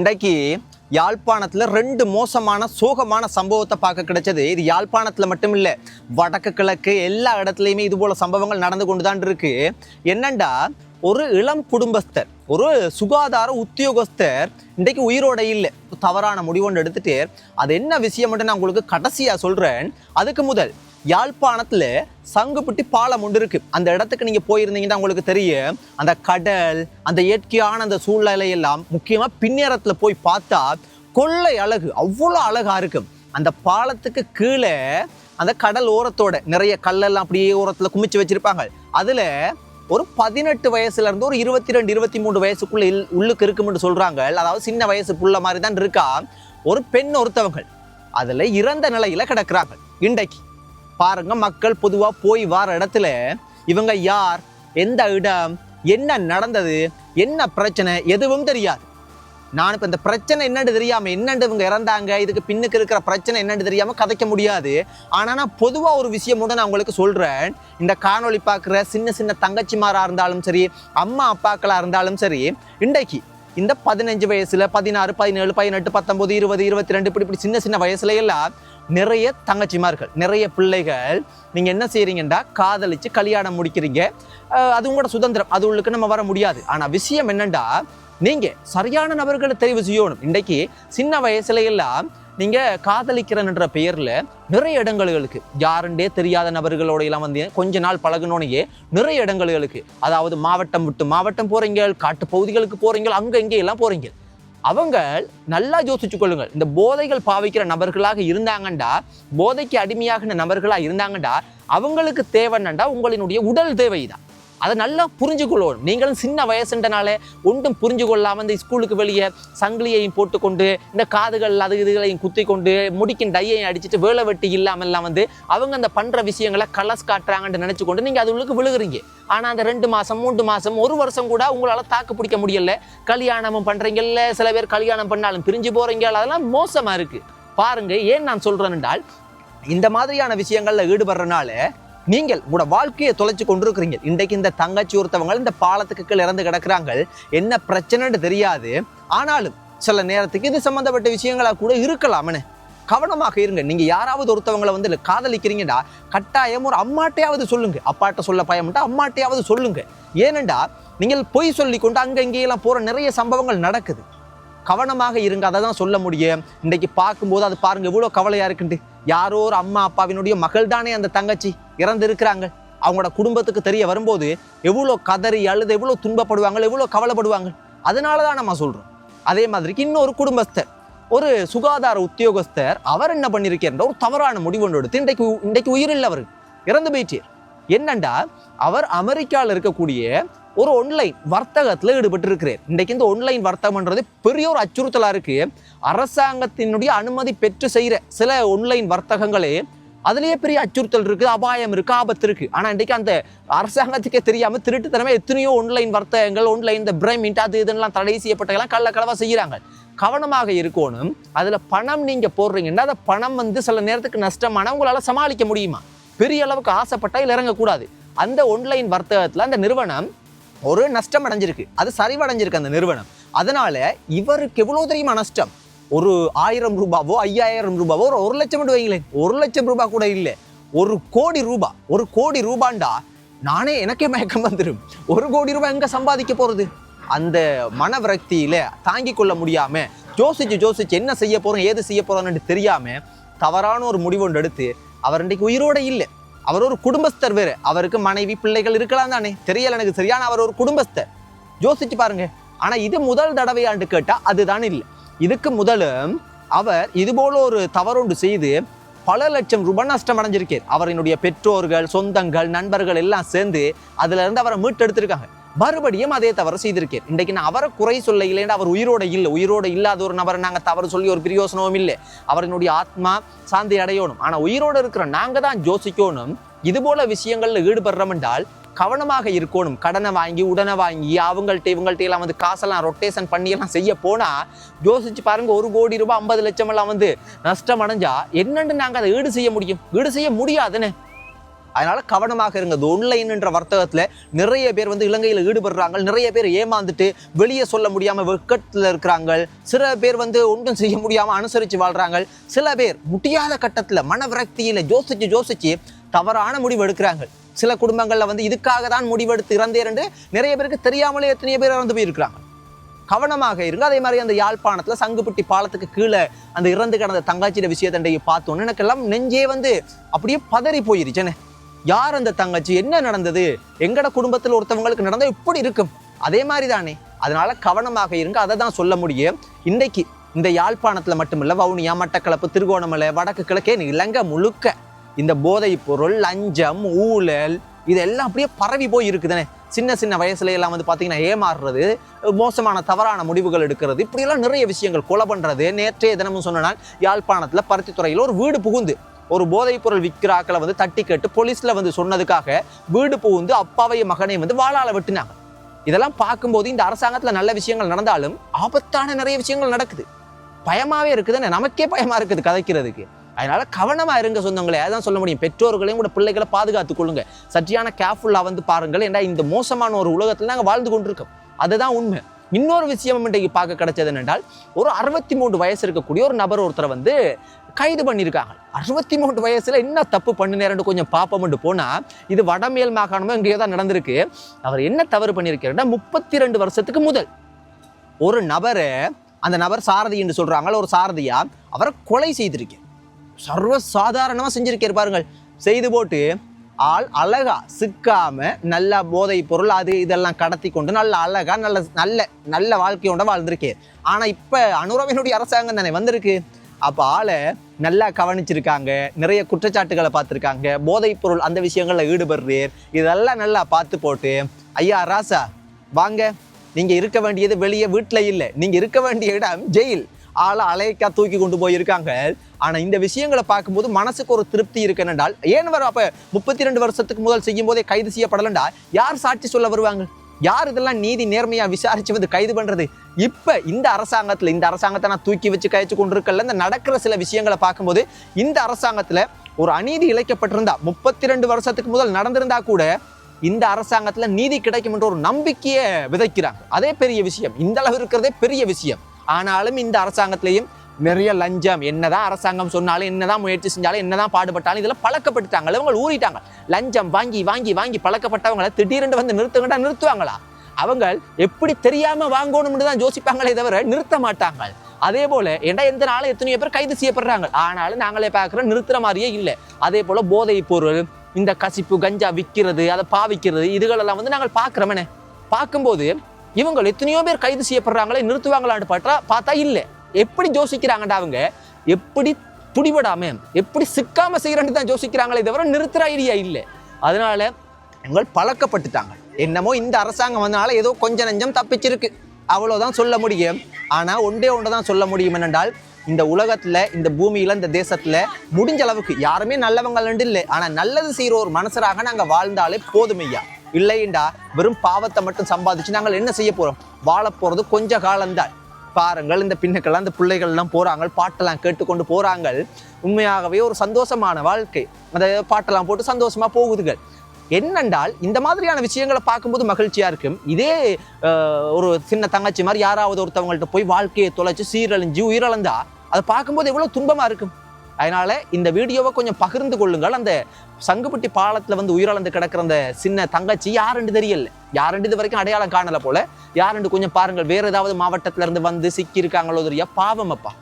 இன்றைக்கு யாழ்ப்பாணத்தில் ரெண்டு மோசமான சோகமான சம்பவத்தை பார்க்க கிடைச்சது. இது யாழ்ப்பாணத்தில் மட்டும் இல்லை வடக்கு கிழக்கு எல்லா இடத்துலையுமே இதுபோல சம்பவங்கள் நடந்து கொண்டு தான் இருக்கு. என்னண்டா ஒரு இளம் குடும்பஸ்தர் ஒரு சுகாதார உத்தியோகஸ்தர் இன்றைக்கு உயிரோட இல்லை. தவறான முடிவொன்று எடுத்துட்டு அது என்ன விஷயம் மட்டும் நான் உங்களுக்கு கடைசியாக சொல்கிறேன் அதுக்கு முதல் யாழ்ப்பாணத்தில் சங்குப்பட்டி பாலம் ஒன்று இருக்குது அந்த இடத்துக்கு நீங்கள் போயிருந்தீங்கன்னா உங்களுக்கு தெரியும். அந்த கடல் அந்த இயற்கையான அந்த சூழ்நிலையெல்லாம் முக்கியமாக பின்னேரத்தில் போய் பார்த்தா கொள்ளை அழகு அவ்வளோ அழகாக இருக்கும். அந்த பாலத்துக்கு கீழே அந்த கடல் ஓரத்தோட நிறைய கல்லெல்லாம் அப்படியே ஓரத்தில் குமிச்சு வச்சிருப்பாங்க. அதில் ஒரு பதினெட்டு வயசுலேருந்து ஒரு இருபத்தி ரெண்டு இருபத்தி மூணு வயசுக்குள்ளே இல்- உள்ளுக்கு இருக்கும்னு சொல்கிறாங்க அதாவது சின்ன வயசு புள்ள மாதிரி தான் இருக்கா. ஒரு பெண் ஒருத்தவங்க. அதில் இறந்த நிலையில் கிடக்கிறாங்க. இன்றைக்கு பாருங்க மக்கள் பொதுவாக போய் வர இடத்துல இவங்க யார் எந்த இடம் என்ன நடந்தது என்ன பிரச்சனை எதுவும் தெரியாது. நான் இப்போ இந்த பிரச்சனை என்னென்னு தெரியாமல் என்னென்று இவங்க இறந்தாங்க இதுக்கு பின்னுக்கு இருக்கிற பிரச்சனை என்னென்று தெரியாமல் கதைக்க முடியாது. ஆனால் நான் பொதுவாக ஒரு விஷயம் கூட நான் உங்களுக்கு சொல்கிறேன் இந்த காணொளி பார்க்குற சின்ன சின்ன தங்கச்சிமாராக இருந்தாலும் சரி அம்மா அப்பாக்களாக இருந்தாலும் சரி இன்றைக்கு இந்த பதினஞ்சு வயசுல பதினாறு பதினேழு பதினெட்டு பத்தொம்போது இருபது இருபத்தி ரெண்டு இப்படி இப்படி சின்ன சின்ன வயசுல எல்லாம் நிறைய தங்கச்சிமார்கள் நிறைய பிள்ளைகள். நீங்கள் என்ன செய்றீங்கன்னா காதலிச்சு கல்யாணம் முடிக்கிறீங்க. அது உங்களோட சுதந்திரம். அது உள்ளுக்கு நம்ம வர முடியாது. ஆனால் விஷயம் என்னென்னா நீங்கள் சரியான நபர்களை தெரிவு செய்யணும். இன்றைக்கு சின்ன வயசுல எல்லாம் நீங்கள் காதலிக்கிறன்ற பெயரில் நிறைய இடங்களுக்கு யாருண்டே தெரியாத நபர்களோட எல்லாம் வந்து கொஞ்ச நாள் பழகுனோனையே நிறைய இடங்களுக்கு அதாவது மாவட்டம் விட்டு மாவட்டம் போகிறீங்க காட்டு பகுதிகளுக்கு போகிறீங்க அங்கே இங்க எல்லாம் போகிறீங்க அவங்க நல்லா யோசிச்சு கொள்ளுங்கள். இந்த போதைகள் பாவிக்கிற நபர்களாக இருந்தாங்கண்டா போதைக்கு அடிமையாகின நபர்களாக இருந்தாங்கண்டா அவங்களுக்கு தேவைன்னண்டா உங்களினுடைய உடல் தேவைதான். அதை நல்லா புரிஞ்சுக்கொள்ளணும். நீங்களும் சின்ன வயசுன்றனால ஒன்றும் புரிஞ்சு கொள்ளாமல் இந்த ஸ்கூலுக்கு வெளியே சங்கிலியையும் போட்டுக்கொண்டு இந்த காதுகள் அது இதுகளையும் குத்தி கொண்டு முடிக்கின் டையையும் அடிச்சுட்டு வேலை வெட்டி இல்லாமல்லாம் வந்து அவங்க அந்த பண்ணுற விஷயங்களை கலஸ் காட்டுறாங்கன்னு நினச்சி கொண்டு நீங்கள் அது உள்ளுக்கு விழுகுறீங்க. ஆனால் அந்த ரெண்டு மாதம் மூன்று மாதம் ஒரு வருஷம் கூட உங்களால் தாக்கு பிடிக்க முடியல. கல்யாணமும் பண்ணுறீங்கல்ல சில பேர் கல்யாணம் பண்ணாலும் பிரிஞ்சு போகிறீங்க அதெல்லாம் மோசமாக இருக்குது பாருங்கள் ஏன் நான் சொல்கிறேன் என்றால் இந்த மாதிரியான விஷயங்களில் ஈடுபடுறனால நீங்கள் உங்களோட வாழ்க்கையை தொலைச்சு கொண்டிருக்கிறீங்க. இன்றைக்கு இந்த தங்கச்சி ஒருத்தவங்க இந்த பாலத்துக்கு கீழே இறந்து கிடக்குறாங்க. என்ன பிரச்சனைன்னு தெரியாது. ஆனாலும் சில நேரத்துக்கு இது சம்மந்தப்பட்ட விஷயங்களாக கூட இருக்கலாம்னு கவனமாக இருங்க. நீங்க யாராவது ஒருத்தவங்களை வந்து காதலிக்கிறீங்கடா கட்டாயம் ஒரு அம்மாட்டையாவது சொல்லுங்க. அப்பாட்ட சொல்ல பயம்ட்டா அம்மாட்டையாவது சொல்லுங்க. ஏனெண்டா நீங்கள் பொய் சொல்லி கொண்டு அங்க இங்கேயெல்லாம் போற நிறைய சம்பவங்கள் நடக்குது. கவனமாக இருங்க அதை தான் சொல்ல முடியும். இன்றைக்கு பார்க்கும்போது அது பாருங்க எவ்வளோ கவலையா இருக்குண்டு யாரோ ஒரு அம்மா அப்பாவினுடைய மகள் தானே அந்த தங்கச்சி இறந்து இருக்கிறாங்க அவங்களோட குடும்பத்துக்கு தெரிய வரும்போது எவ்வளோ கதறி அழுது எவ்வளோ துன்பப்படுவாங்க எவ்வளோ கவலைப்படுவாங்க. அதனால தான் நம்ம சொல்கிறோம் அதே மாதிரிக்கு இன்னொரு குடும்பஸ்தர் ஒரு சுகாதார உத்தியோகஸ்தர் அவர் என்ன பண்ணியிருக்கார் ஒரு தவறான முடிவு ஒன்று எடுத்து இன்றைக்கு இன்றைக்கு உயிரில் அவர் இறந்து போயிட்டார். என்னண்டா அவர் அமெரிக்காவில் இருக்கக்கூடிய ஒரு ஒன்லைன் வர்த்தகத்தில் ஈடுபட்டு இருக்கிறார் இன்றைக்கு இந்த ஒன்லைன் வர்த்தகம்ன்றது பெரிய ஒரு அச்சுறுத்தலாக இருக்குது அரசாங்கத்தினுடைய அனுமதி பெற்று செய்கிற சில ஒன்லைன் வர்த்தகங்களே அதுலேயே பெரிய அச்சுறுத்தல் இருக்குது அபாயம் இருக்குது ஆபத்து இருக்குது ஆனால் இன்றைக்கு அந்த அரசாங்கத்துக்கே தெரியாமல் திருட்டுத்தனமே எத்தனையோ ஒன்லைன் வர்த்தகங்கள் ஒன்லைன் இந்த பிரைமின்ட் அது இதெல்லாம் தடை செய்யப்பட்டதெல்லாம் கள்ளக்கலவாக செய்கிறாங்க கவனமாக இருக்கணும். அதில் பணம் நீங்கள் போடுறீங்கன்னா அந்த பணம் வந்து சில நேரத்துக்கு நஷ்டமான உங்களால் சமாளிக்க முடியுமா? பெரிய அளவுக்கு ஆசைப்பட்டால் இறங்கக்கூடாது. அந்த ஒன்லைன் வர்த்தகத்தில் அந்த நிறுவனம் ஒரு நஷ்டம் அடைஞ்சிருக்கு. அது சரிவடைஞ்சிருக்கு அந்த நிறுவனம். அதனால இவருக்கு எவ்வளோ தெரியுமா நஷ்டம்? ஒரு ஆயிரம் ரூபாவோ ஐயாயிரம் ரூபாவோ ஒரு ஒரு லட்சம் மட்டும் வைங்களேன். ஒரு லட்சம் ரூபாய் கூட இல்லை. ஒரு கோடி ரூபாய் ஒரு கோடி ரூபாண்டா நானே எனக்கே மயக்கம் வந்துடும் ஒரு கோடி ரூபாய் எங்கே சம்பாதிக்க போகிறது அந்த மன விரக்தியில் தாங்கிக் கொள்ள முடியாமல் யோசிச்சு யோசிச்சு என்ன செய்ய போகிறோம் ஏது செய்ய போகிறோன்னு தெரியாமல் தவறான ஒரு முடிவு ஒன்று எடுத்து அவர் இன்றைக்கு உயிரோட இல்லை. அவர் ஒரு குடும்பஸ்தர் வேறு. அவருக்கு மனைவி பிள்ளைகள் இருக்கலாம் தானே. தெரியல எனக்கு சரியான அவர் ஒரு குடும்பஸ்தர். யோசிச்சு பாருங்க. ஆனால் இது முதல் தடவையாண்டு கேட்டால் அதுதான் இல்லை. இதுக்கு முதலும் அவர் இதுபோல் ஒரு தவறொன்று செய்து பல லட்சம் ரூபாய் நஷ்டம் அடைஞ்சிருக்கார். அவரினுடைய பெற்றோர்கள் சொந்தங்கள் நண்பர்கள் எல்லாம் சேர்ந்து அதுலேருந்து அவரை மீட்டெடுத்திருக்காங்க. மறுபடியும் அதே தவறு செய்திருக்கேன். இன்றைக்கு நான் அவரை குறை சொல்ல இல்லைன்னா அவர் உயிரோட இல்லை. உயிரோட இல்லாத ஒரு நபரை நாங்கள் தவறு சொல்லி ஒரு பிரியோசனவும் இல்லை. அவரினுடைய ஆத்மா சாந்தி அடையணும். ஆனால் உயிரோட இருக்கிற நாங்கள் தான் யோசிக்கணும். இது போல விஷயங்களில் ஈடுபடுறோம் என்றால் கவனமாக இருக்கணும். கடனை வாங்கி உடனே வாங்கி அவங்கள்ட்ட இவங்கள்ட்ட எல்லாம் வந்து காசெல்லாம் ரொட்டேஷன் பண்ணி எல்லாம் செய்ய போனால் யோசிச்சு பாருங்க ஒரு கோடி ரூபாய் ஐம்பது லட்சம் எல்லாம் வந்து நஷ்டம் அடைஞ்சா என்னென்னு நாங்கள் அதை ஈடு செய்ய முடியும்? ஈடு செய்ய முடியாதுன்னு. அதனால கவனமாக இருங்க இந்த ஒன்லைன்ன்ற வர்த்தகத்தில் நிறைய பேர் வந்து இலங்கையில் ஈடுபடுறாங்க. நிறைய பேர் ஏமாந்துட்டு வெளியே சொல்ல முடியாமல் வெக்கத்தில் இருக்கிறாங்க. சில பேர் வந்து ஒன்றும் செய்ய முடியாமல் அனுசரித்து வாழ்கிறாங்க சில பேர் முடியாத கட்டத்தில் மன விரக்தியில யோசிச்சு தவறான முடிவு எடுக்கிறாங்க. சில குடும்பங்களில் வந்து இதுக்காக தான் முடிவெடுத்து இறந்தேன் என்று நிறைய பேருக்கு தெரியாமலே எத்தனையோ பேர் இறந்து போயிருக்கிறாங்க. கவனமாக இருங்க. அதே மாதிரி அந்த யாழ்ப்பாணத்தில் சங்குப்பட்டி பாலத்துக்கு கீழே அந்த இறந்து கிடந்த தங்காச்சியோட விஷயத்தண்டையை பார்த்தோன்னு எனக்கெல்லாம் நெஞ்சே வந்து அப்படியே பதறி போயிருச்சேனே யார் அந்த தங்கச்சி? என்ன நடந்தது? எங்கட குடும்பத்தில் ஒருத்தவங்களுக்கு நடந்தால் இப்படி இருக்கும்? அதே மாதிரி தானே அதனால கவனமாக இருங்க. அதை தான் சொல்ல முடியும். இன்றைக்கு இந்த யாழ்ப்பாணத்தில் மட்டுமில்ல வவுனியா மட்டக்களப்பு திருகோணமலை வடக்கு கிழக்கே இலங்கை முழுக்க இந்த போதை பொருள் லஞ்சம் ஊழல் இதெல்லாம் அப்படியே பரவி போய் இருக்குதுனே. சின்ன சின்ன வயசுல எல்லாம் வந்து பார்த்தீங்கன்னா ஏமாறுறது மோசமான தவறான முடிவுகள் எடுக்கிறது இப்படியெல்லாம் நிறைய விஷயங்கள் கொலை பண்ணுறது நேற்றைய தினமும் சொன்னால் யாழ்ப்பாணத்தில் பருத்தித்துறையில் ஒரு வீடு புகுந்து ஒரு போதைப் பொருள் விற்கிற ஆக்களை வந்து தட்டி கேட்டு போலீஸ்ல வந்து சொன்னதுக்காக வீடு புகுந்து அப்பாவையும் மகனையும் வந்து வாழால வெட்டினாங்க. இதெல்லாம் பார்க்கும்போது இந்த அரசாங்கத்துல நல்ல விஷயங்கள் நடந்தாலும் ஆபத்தான நிறைய விஷயங்கள் நடக்குது. பயமாவே இருக்குதுன்னு நமக்கே பயமா இருக்குது கதைக்கிறதுக்கு. அதனால கவனமா இருங்க சொந்தங்களே அதான் சொல்ல முடியும். பெற்றோர்களையும் கூட பிள்ளைகளை பாதுகாத்துக் கொள்ளுங்க. சற்றியான கேர்ஃபுல்லா வந்து பாருங்கள். ஏன்னா இந்த மோசமான ஒரு உலகத்தில் நாங்கள் வாழ்ந்து கொண்டிருக்கோம். அதுதான் உண்மை. இன்னொரு விஷயம் இன்றைக்கு பார்க்க கிடைச்சது என்னென்றால் ஒரு அறுபத்தி மூன்று வயசு இருக்கக்கூடிய ஒரு நபர் ஒருத்தரை வந்து கைது பண்ணியிருக்காங்க. அறுபத்தி மூன்று வயசில் என்ன தப்பு பண்ணினேருன்னு கொஞ்சம் பார்ப்போம்ட்டு போனால் இது வடமேல் மாகாணமோ எங்கேயோ தான் நடந்திருக்கு. அவர் என்ன தவறு பண்ணியிருக்காருன்னா முப்பத்தி ரெண்டு வருஷத்துக்கு முதல் ஒரு நபரை அந்த நபர் சாரதி என்று சொல்கிறாங்கள ஒரு சாரதியாக அவரை கொலை செய்திருக்கேன் சர்வ சாதாரணமாக செஞ்சிருக்காரு பாருங்கள். செய்து போட்டு ஆள் அழகா சிக்காம நல்ல போதை பொருள் அது இதெல்லாம் கடத்தி கொண்டு நல்ல அழகா நல்ல நல்ல நல்ல வாழ்க்கையோட வாழ்ந்திருக்கே. ஆனா இப்ப அனுரவினுடைய அரசாங்கம் தானே வந்திருக்கு. அப்ப ஆளை நல்லா கவனிச்சிருக்காங்க நிறைய குற்றச்சாட்டுகளை பார்த்துருக்காங்க. போதைப் பொருள் அந்த விஷயங்கள்ல ஈடுபடுறீர். இதெல்லாம் நல்லா பார்த்து போட்டு ஐயா ராசா வாங்க. நீங்க இருக்க வேண்டியது வெளியே வீட்டில் இல்லை. நீங்க இருக்க வேண்டிய இடம் ஜெயில். ஆளை அலைக்கா தூக்கி கொண்டு போயிருக்காங்க. ஆனால் இந்த விஷயங்களை பார்க்கும்போது மனசுக்கு ஒரு திருப்தி இருக்கு என்னென்றால் ஏன் வரும் அப்போ முப்பத்தி ரெண்டு வருஷத்துக்கு முதல் செய்யும் போதே கைது செய்யப்படலண்டா? யார் சாட்சி சொல்ல வருவாங்க? யார் இதெல்லாம் நீதி நேர்மையா விசாரிச்சு வந்து கைது பண்றது? இப்ப இந்த அரசாங்கத்தில் இந்த அரசாங்கத்தை நான் தூக்கி வச்சு கழிச்சு கொண்டிருக்கல இந்த நடக்கிற சில விஷயங்களை பார்க்கும்போது இந்த அரசாங்கத்தில் ஒரு அநீதி இழைக்கப்பட்டிருந்தா முப்பத்தி ரெண்டு வருஷத்துக்கு முதல் நடந்திருந்தா கூட இந்த அரசாங்கத்தில் நீதி கிடைக்கும் என்ற ஒரு நம்பிக்கையை விதைக்கிறாங்க. அதே பெரிய விஷயம். இந்த அளவு இருக்கிறதே பெரிய விஷயம். ஆனாலும் இந்த அரசாங்கத்திலையும் நிறைய லஞ்சம் என்னதான் அரசாங்கம் சொன்னாலும் என்னதான் முயற்சி செஞ்சாலும் என்னதான் பாடுபட்டாலும் இதில் பழக்கப்பட்டுட்டாங்க இவங்க ஊறிட்டாங்க. லஞ்சம் வாங்கி வாங்கி வாங்கி பழக்கப்பட்டவங்களை திடீரென்று வந்து நிறுத்துங்கடா நிறுத்துவாங்களா? அவங்க எப்படி தெரியாம வாங்கணும்னு தான் யோசிப்பாங்களே தவிர நிறுத்த மாட்டாங்க. அதே போல ஏன்னா எந்த நாளும் எத்தனையோ பேர் கைது செய்யப்படுறாங்க. ஆனாலும் நாங்களே பார்க்குறோம் நிறுத்துற மாதிரியே இல்லை. அதே போல போதைப் பொருள் இந்த கசிப்பு கஞ்சா விற்கிறது அதை பாவிக்கிறது இதுகளெல்லாம் வந்து நாங்கள் பார்க்குறோமே பார்க்கும்போது இவங்க எத்தனையோ பேர் கைது செய்யப்படுறாங்களே நிறுத்துவாங்களான்னு பார்த்தா பார்த்தா இல்லை. எப்படி யோசிக்கிறாங்கடா அவங்க? எப்படி பிடிபடாம எப்படி சிக்காம செய்யறேன்னு தான் யோசிக்கிறாங்களே தவிர நிறுத்துற ஐடியா இல்லை. அதனால இவங்க பழக்கப்பட்டுட்டாங்க. என்னமோ இந்த அரசாங்கம் வந்தனால ஏதோ கொஞ்சம் நஞ்சம் தப்பிச்சிருக்கு. அவ்வளோதான் சொல்ல முடியும். ஆனால் ஒன்றே ஒன்று தான் சொல்ல முடியும் என்னென்றால் இந்த உலகத்தில் இந்த பூமியில் இந்த தேசத்தில் முடிஞ்ச அளவுக்கு யாருமே நல்லவங்க இல்லை. ஆனால் நல்லது செய்கிற ஒரு மனசராக நாங்கள் வாழ்ந்தாலே போதுமையா இல்லைண்டா வெறும் பாவத்தை மட்டும் சம்பாதிச்சு நாங்கள் என்ன செய்ய போகிறோம் வாழ போகிறது கொஞ்ச காலம்தான். பாருங்கள் இந்த பின்னுக்கெல்லாம் இந்த பிள்ளைகள்லாம் போகிறாங்க பாட்டெல்லாம் கேட்டுக்கொண்டு போகிறாங்க உண்மையாகவே ஒரு சந்தோஷமான வாழ்க்கை. அந்த பாட்டெல்லாம் போட்டு சந்தோஷமாக போகுதுகள். என்னென்றால் இந்த மாதிரியான விஷயங்களை பார்க்கும்போது மகிழ்ச்சியாக இருக்கும். இதே ஒரு சின்ன தங்கச்சி மாதிரி யாராவது ஒருத்தவங்கள்ட்ட போய் வாழ்க்கையை தொலைச்சி சீரழிஞ்சு உயிரிழந்தா அதை பார்க்கும்போது எவ்வளோ துன்பமாக இருக்கும். அதனால இந்த வீடியோவை கொஞ்சம் பகிர்ந்து கொள்ளுங்கள். அந்த சங்குப்பட்டி பாலத்தில் வந்து உயிரிழந்து கிடக்கிற அந்த சின்ன தங்கச்சி யாருண்டு தெரியல. யாருண்டு இது வரைக்கும் அடையாளம் காணலை போல. யாருண்டு கொஞ்சம் பாருங்கள். வேறு ஏதாவது மாவட்டத்துல இருந்து வந்து சிக்கி இருக்காங்களோ தெரியா பாவம் அப்பா.